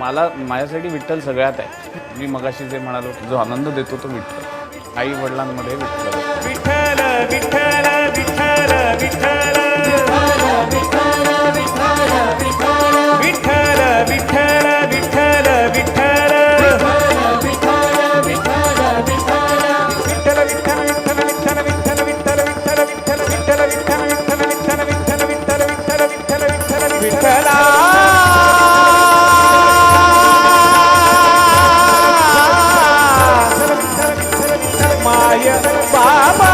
मला माझ्यासाठी विठ्ठल सगळ्यात आहे. मी मगाशी जे म्हणालो जो आनंद देतो तो विठ्ठल. आई वडिलांमध्ये विठ्ठल. విఠలా మాయ బాబా